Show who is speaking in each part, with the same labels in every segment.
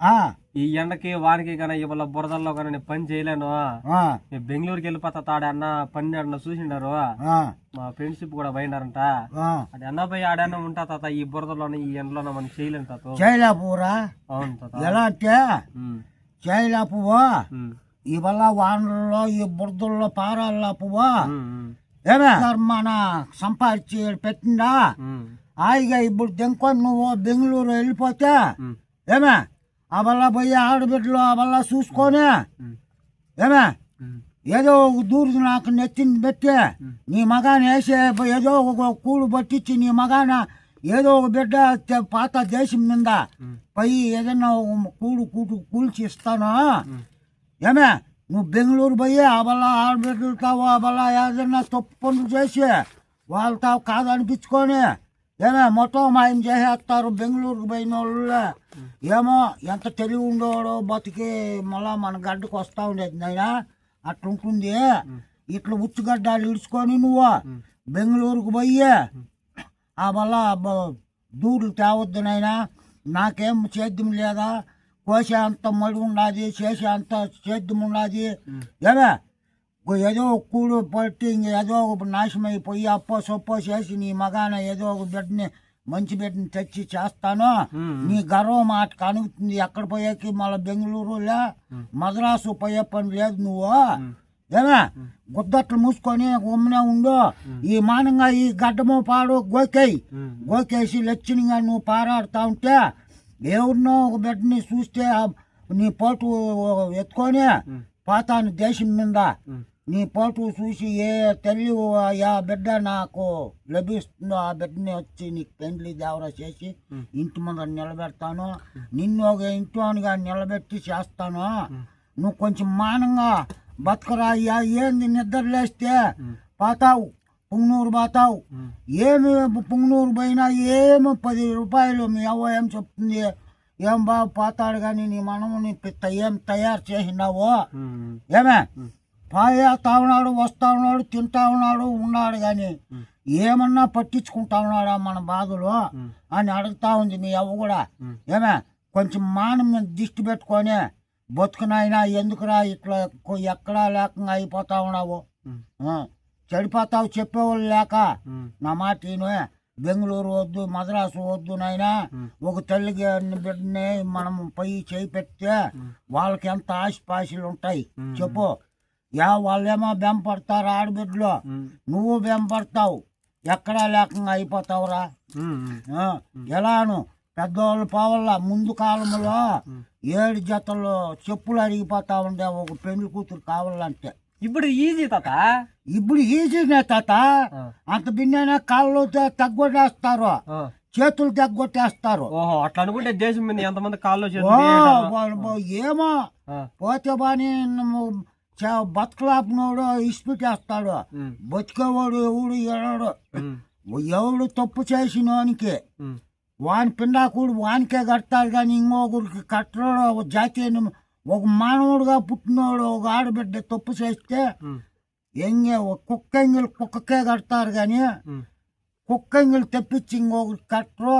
Speaker 1: ఆ,
Speaker 2: ఈ ఎండకి వానికి కానీ ఇవాళ బురదల్లో కానీ నేను పని చేయలేను. నేను బెంగళూరుకి వెళ్ళిపోతా తాడ అన్న పని అన్న చూసిండారు.
Speaker 1: ఆ,
Speaker 2: మా ఫ్రెండ్షిప్ కూడా పోయినారంట. అది అన్న పోయి ఆడన్న ఉంటా తాత ఈ బురదలోనే ఈ ఎండలోనే మనం చేయలేను తాత.
Speaker 1: చేయలేపురా
Speaker 2: అవును తాత.
Speaker 1: ఎలా అంటే చేయలేపువు ఇవల్ల వానల్లో ఈ బురదల్లో ఏమే? మన సంపాదించి పెట్టిందా హాయిగా ఇప్పుడు దెంకొని నువ్వు బెంగళూరు వెళ్ళిపోతే ఏమే? అవల్ల పోయి ఆడబిడ్డలు అవల్ల చూసుకొని?
Speaker 2: ఉమ్,
Speaker 1: ఏమే? ఏదో ఒక దూరు నాకు నెత్తింది పెట్టి నీ మగాని వేసే ఏదో ఒక కూడు పట్టించి నీ మగాన ఏదో ఒక బిడ్డ పాత దేశం మీద. పోయి ఏదైనా ఒక కూడు కూటు కూల్చి ఇస్తాను. ఏమే? నువ్వు బెంగళూరు పోయి అవల్ల ఆడబిడ్డలతో అవల్ల ఏదైనా తప్పు పనులు చేసి వాళ్ళతో కాదనిపించుకొని ఏమే మొత్తం మాయం చేసేస్తారు బెంగళూరుకు పోయిన వాళ్ళు ఏమో ఎంత తెలివి ఉండేవాడో బతికి మళ్ళా మన గడ్డకు వస్తా ఉండేది నాయనా. అట్లుంటుంది ఇట్లా ఉచ్చుగడ్డాలు ఇడుచుకొని నువ్వు బెంగళూరుకు పోయి ఆ వల్ల దూరులు తేవద్దు నాయనా. నాకేం సేద్యం లేదా? కోసే అంత మడి ఉన్నది చేసే అంత సేద్యం ఉన్నది ఏమే ఏదో ఒక కూడు పట్టి ఇంక ఏదో ఒక నాశనం అయిపోయి అప్పో సొప్పో చేసి నీ మగాన ఏదో ఒక బిడ్డని మంచి బిడ్డని తెచ్చి చేస్తాను. నీ గర్వం మాట కనుగుతుంది. ఎక్కడ పోయేకి మళ్ళీ బెంగళూరులో మద్రాసు పోయే పని లేదు నువ్వు. ఏమే? గుద్దట్లు మూసుకొని ఉమ్మనే ఉండు. ఈ మానంగా ఈ గడ్డమో పాడు గోకేయి. గోకేసి లక్షణంగా నువ్వు పారాడుతా ఉంటే ఎవరినో ఒక బిడ్డని చూస్తే నీ పోటు ఎత్తుకొని పోతాను దేశం మీద. నీ పోటు చూసి ఏ తల్లి ఆ బిడ్డ నాకు లభిస్తుందో ఆ బిడ్డని వచ్చి నీకు పెండ్లి దేవర చేసి. ఇంటి ముందర నిలబెడతాను. నిన్ను ఒక ఇంట్లోనిగా నిలబెట్టి చేస్తాను. నువ్వు కొంచెం మానంగా బతకరా అయ్యా. ఏంది నిద్ర లేస్తే? పోతావు. పుంగనూరు పోతావు. ఏమి పుంగనూరు పోయినా ఏమి పది రూపాయలు మీ అవ్వ ఏం చెప్తుంది? ఏం బాగా పోతాడు కానీ నీ మనముని పిత్త ఏం తయారు చేసినావు? ఏమే? పాయేస్తా ఉన్నాడు వస్తా ఉన్నాడు తింటా ఉన్నాడు ఉన్నాడు కానీ. ఏమన్నా పట్టించుకుంటా ఉన్నాడా మన బాధలు. అని అడుగుతా ఉంది మీ అవ్వ కూడా. ఏమే కొంచెం మానం మీద దిష్టి పెట్టుకొని బతుకునైనా ఎందుకురా ఇట్లా ఎక్కడా లేకుండా అయిపోతా ఉన్నావు చెడిపోతావు చెప్పేవాళ్ళు లేక నా మాట బెంగళూరు వద్దు మద్రాసు వద్దు నాయనా. ఒక తల్లికి అన్ని బిడ్డని మనం పోయి చేయి పెడితే వాళ్ళకి ఎంత ఆశపాశలు ఉంటాయి. చెప్పు యా వాళ్ళేమో బెంపడతారు ఆడబిడ్డలు. నువ్వు బెంపడతావు. ఎక్కడా లేకుండా అయిపోతావురా. ఎలాను? పెద్దవాళ్ళు పోవాల ముందు కాలంలో ఏడు జతలు చెప్పులు అరిగిపోతా ఉండే ఒక పెళ్ళి కూతురు కావాలంటే.
Speaker 2: ఇప్పుడు ఈజీ తాత?
Speaker 1: ఇప్పుడు ఈజీనే తాత. అంత బిన్నైనా కాళ్ళు తగ్గొట్టేస్తారు. చేతులు తగ్గొట్టేస్తారు.
Speaker 2: ఓహో అట్లా అనుకుంటే దేశం మీద ఎంతమంది కాళ్ళు
Speaker 1: ఏమో. పోతే బాని బతకలాపినోడు ఇసిపెట్టేస్తాడు బతికేవాడు ఎవడు ఎడడు ఎవడు తప్పు చేసినోనికి
Speaker 2: ఉమ్,
Speaker 1: వాని పిండాకుడు వానికే కడతాడు కానీ ఇంకొకరికి కట్టడు ఒక జాతి ఒక మానవుడుగా పుట్టినోడు ఒక ఆడబిడ్డ తప్పు చేస్తే ఎంగే ఒక కుక్క ఎంగిల్ కుక్కకే కడతారు కానీ కుక్క ఎంగిల్ తెప్పించి ఇంకొకరికి కట్టరు.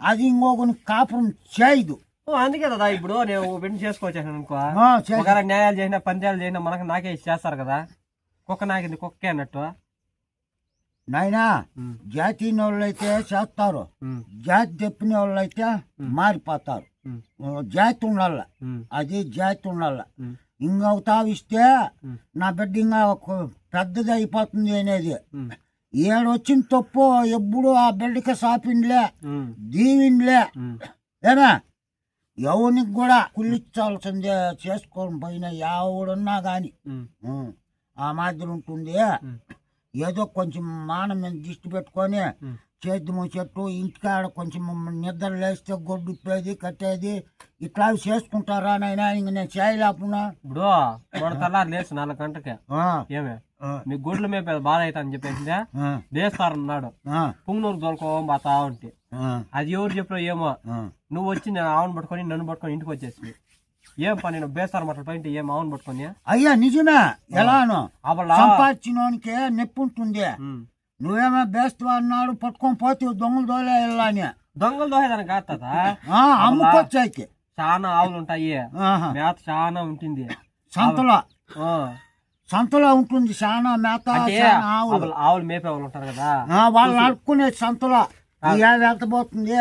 Speaker 1: అది ఇంకొకరికి కాపురం చేయదు.
Speaker 2: అందుకే కదా ఇప్పుడు నేను పెళ్ళి చేసుకోవచ్చాను అనుకో.
Speaker 1: ఆ, చేసి-
Speaker 2: ఒకవేళ న్యాయాలు చేసినా పంచాయాలు చేసినా మనకు నాకే చేస్తారు కదా. కుక్క నాకింది కుక్కే అన్నట్టు.
Speaker 1: నాయనా జాతి వాళ్ళు అయితే చేస్తారు జాతి తెప్పిన వాళ్ళు అయితే మారిపోతారు జాతి ఉండాల. అది జాతి ఉండాల. తావిస్తే
Speaker 2: ఉమ్.
Speaker 1: నా బిడ్డ ఇంకా పెద్దది అయిపోతుంది అనేది.
Speaker 2: ఉమ్,
Speaker 1: ఏడు వచ్చిన తప్పు ఎప్పుడు ఆ బిడ్డకి సాపిండ్లే దీవిండ్లే. ఏనా ఎవరికి కూడా కుళ్ళించాల్సిందే చేసుకొని పోయిన ఎవడున్నా కానీ
Speaker 2: ఉమ్,
Speaker 1: ఆ మాదిరి ఉంటుంది. ఏదో కొంచెం మానం మీద దిష్టి పెట్టుకొని. చేద్దాము చెట్టు ఇంటికాడ కొంచెం నిద్ర లేస్తే గొడ్డు ఇప్పేది కట్టేది ఇట్లా చేసుకుంటారా నాయనా? ఇంక నేను చేయలేకున్నా.
Speaker 2: ఇప్పుడు లేచి నాలుగు గంటకి ఏమే?
Speaker 1: ఆ,
Speaker 2: మీ గుడ్లు మేపేది బాధ అవుతా అని చెప్పేసి
Speaker 1: ఆ,
Speaker 2: లేస్తారన్నాడు
Speaker 1: ఆ,
Speaker 2: పుంగనూరు దొరకోవం పోతా ఉంటే. అది ఎవరు చెప్పారో ఏమో. నువ్వు వచ్చి నేను ఆవును పట్టుకొని నన్ను పట్టుకొని ఇంటికి వచ్చేసి ఏం పని? నేను బేసారు మాటలు ఏం ఆవును పట్టుకొని?
Speaker 1: అయ్యా నిజమే. ఎలాను? సంపాదించినోనికి నొప్పి ఉంటుంది. నువ్వేమో బేస్ట్ అన్నాడు పట్టుకొని పోతే దొంగలు దోలే వెళ్ళని
Speaker 2: దొంగలు దోహేదానికి కాదు తాత.
Speaker 1: ఆ, అమ్ముకొచ్చాకి
Speaker 2: చాలా ఆవులు ఉంటాయి. మేత చాలా ఉంటుంది.
Speaker 1: సంతలో. సంతలో ఉంటుంది చాలా మేత ఆవులు.
Speaker 2: ఆవులు మేపే వాళ్ళు ఉంటారు కదా.
Speaker 1: వాళ్ళు నడుపుకునే సంతలో ఈ ఏది వెళ్తబోతుంది.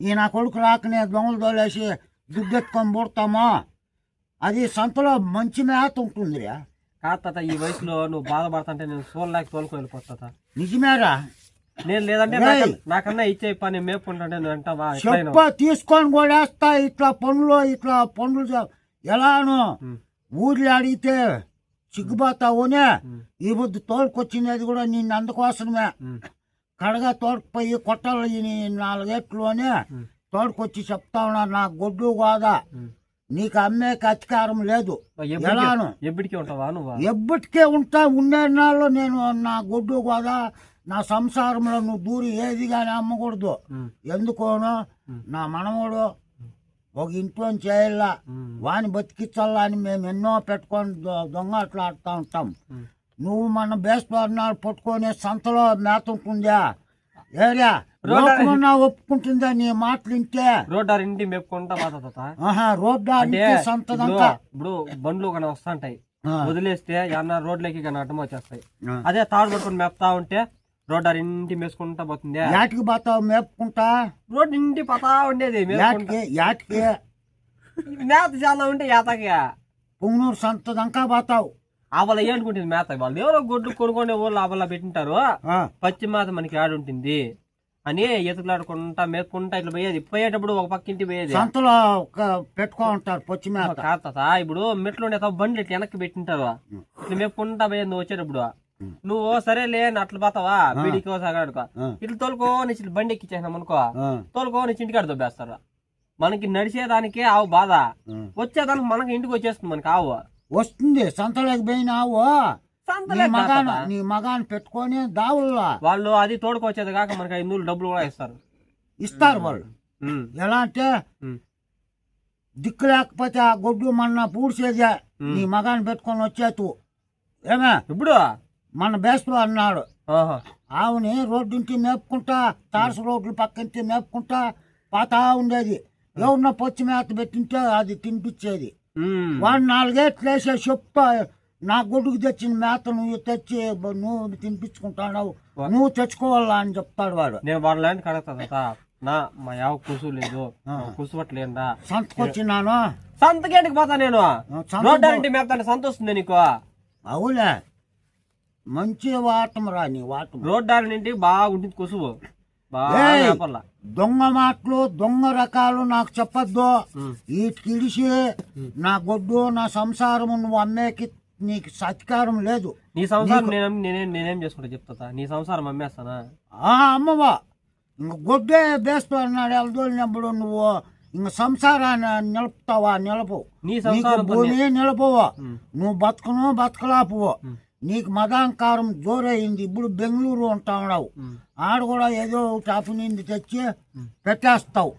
Speaker 1: ఈ నా కొడుకు రాకనే దొంగలు తోలేసి దుడ్డెత్తుకొని పుడతామా? అది సంతలో మంచి మేత ఉంటుంది
Speaker 2: కాదు తాత ఈ వయసులో నువ్వు బాధపడుతుంటే నేను చూడలేక తోలుకు వెళ్ళిపోతా.
Speaker 1: నిజమేరా?
Speaker 2: నేను లేదంటే. నాకన్నా- ఇచ్చే పని మేపుకుంటుంటే నువ్వు అంటావా
Speaker 1: చెప్ప తీసుకొని కూడా వేస్తా. ఇట్లా పనులు ఇట్లా పనులు ఎలాను. ఊర్లో అడిగితే సిగ్గుపోతావునే
Speaker 2: ఉమ్.
Speaker 1: ఈ బుద్ధి తోలుకొచ్చినది కూడా నిన్ను అందుకోసమే. కడగా తోడుకుపోయి కొట్టాలి నాలుగేట్లోనే. తోడుకొచ్చి చెప్తా ఉన్నా నా గొడ్డు గోదా. నీకు అమ్మేకి అధికారం లేదు ఎలాను
Speaker 2: ఎప్పటికీ ఉంటావా నువ్వు
Speaker 1: ఎప్పటికే ఉంటా ఉండే నాళ్ళు నేను నా గొడ్డు గోదా నా సంసారంలో నువ్వు దూరి ఏది కానీ అమ్మకూడదు. ఎందుకోను. నా మనవడు ఒక ఇంట్లో చేయాలా. వాని బతికించాలా అని మేము ఎన్నో పెట్టుకొని దొంగ అట్లా ఆడుతూ ఉంటాం. నువ్వు మన బేస్తన్నాడు పట్టుకొని సంతలో మేత ఉంటుందా ఏరియా
Speaker 2: రోడ్డు-
Speaker 1: లోకమన్నా ఒప్పుకుంటుందా నీ మాటలు వింటే
Speaker 2: రోడ్డు ఇంటి మేపుకుంటా ఇప్పుడు
Speaker 1: సంతదంతా
Speaker 2: ఇప్పుడు బండ్లు కానీ వస్తుంటాయి. వదిలేస్తే ఏమన్నా రోడ్లకి కానీ అడ్డం వచ్చేస్తాయి. అదే తాడు పట్టుకొని మేపుతా ఉంటే రోడ్డు ఇంటి మేసుకుంటా పోతుంది.
Speaker 1: యాటికి పోతావు మేపుకుంటా?
Speaker 2: రోడ్డు ఇంటి పతా ఉండేది
Speaker 1: యాటికి యాటికి?
Speaker 2: మేత చాలా ఉంటే ఏతకి
Speaker 1: పుంగనూరు సంతదంకా పోతావు.
Speaker 2: ఆవల ఏనుకుంటుంది మేత వాళ్ళు ఎవరో గొడ్డు కొనుక్కునే వాళ్ళు ఆవల పెట్టింటారు. పచ్చి మేత మనకి ఆడుంటుంది అని ఎతుకులాడుకుంటా మేపుకుంటా ఇట్లా పోయేది. పోయేటప్పుడు ఒక పక్క ఇంటి పోయేది.
Speaker 1: సంతలో ఒక పెట్టుకో ఉంటారు పొచ్చి మేత.
Speaker 2: కాదు ఇప్పుడు మెట్లు ఉండే బండ్లు ఇట్లా వెనక్కి పెట్టింటారు. ఇట్లా మేపుకుంటా పోయేది వచ్చేటప్పుడు. నువ్వు సరేలే అట్లా పోతావా? బీడికి
Speaker 1: ఆ.
Speaker 2: ఇట్లా తోలుకోని ఇట్లా బండి ఎక్కిచ్చేసినాం అనుకో. తోలుకోని ఇంటికాడ దొబ్బేస్తారు. మనకి నడిచేదానికే ఆవు బాధ. వచ్చేదానికి మనకి ఇంటికి వచ్చేస్తుంది మనకి ఆవు.
Speaker 1: వస్తుంది. సంతలోకి పోయినావు నీ
Speaker 2: సంతలే
Speaker 1: మగాన్
Speaker 2: తాత.
Speaker 1: నీ మగాన్ పెట్టుకొని దావుల్లా.
Speaker 2: వాళ్ళు అది తోడుకొచ్చేది కాక మనకి ఐదు నూరు డబ్బులు కూడా ఇస్తారు.
Speaker 1: ఇస్తారు వాళ్ళు. ఎలా అంటే దిక్కు లేకపోతే ఆ గొడ్డు మన పూడ్చేదే. నీ మగాన్ని పెట్టుకొని వచ్చేతు ఏమే?
Speaker 2: ఇప్పుడు
Speaker 1: మన బేస్తు అన్నాడు. ఆవుని రోడ్డుంటి మేపుకుంటా తారసు రోడ్లు పక్కంటి మేపుకుంటా పాతా ఉండేది. ఎవరిన పొచ్చి మేత పెట్టింటే అది తినిపించేది. వాడు నాలుగేట్లు వేసే చెప్తా నా గొడ్డుకు తెచ్చిన మేత నువ్వు తెచ్చి నువ్వు తినిపించుకుంటావు నువ్వు తెచ్చుకోవాలా అని చెప్తాడు వాడు.
Speaker 2: నేను వాళ్ళ ల్యాండ్ కడతా నా మా యావ కుసు లేదు. కుసుపట్లేదా
Speaker 1: సంతకొచ్చినాను
Speaker 2: సంతకేంటికి పోతా నేను?
Speaker 1: సంత
Speaker 2: రోడ్డు ఇంటి మేపుతాను సంత వస్తుంది నీకు?
Speaker 1: అవులే. మంచి వాటం రా నీ వాటం
Speaker 2: రోడ్డు ఇంటి బాగుంటుంది కుసువు బాగా
Speaker 1: ఏయ్.
Speaker 2: మేపల్లా.
Speaker 1: దొంగ మాటలు దొంగ రకాలు నాకు చెప్పొద్దు. వీటికి ఇడిసి నా గొడ్డు నా సంసారం నువ్వు అమ్మేకి నీకు సత్కారం లేదు
Speaker 2: నీ సంసారం నేనేం నేనేం చేసుకుంటా చెప్తా. నీ సంసారం అమ్మేస్తానా
Speaker 1: ఆ అమ్మవా ఇంక గొడ్డే బేస్తూ అన్నాడు ఎల్దోలినప్పుడు నువ్వు ఇంక సంసారాన్ని నిలుపుతావా నిలపు
Speaker 2: నీ సంసారం
Speaker 1: భూమి నిలపవు. నువ్వు బతుకును బతకలాపువు. నీకు మదాంకారం జోరైంది ఇప్పుడు బెంగళూరు ఉంటా ఉన్నావు
Speaker 2: ఉమ్.
Speaker 1: ఆడ కూడా ఏదో అప్పు నింది తెచ్చి పెట్టేస్తావు.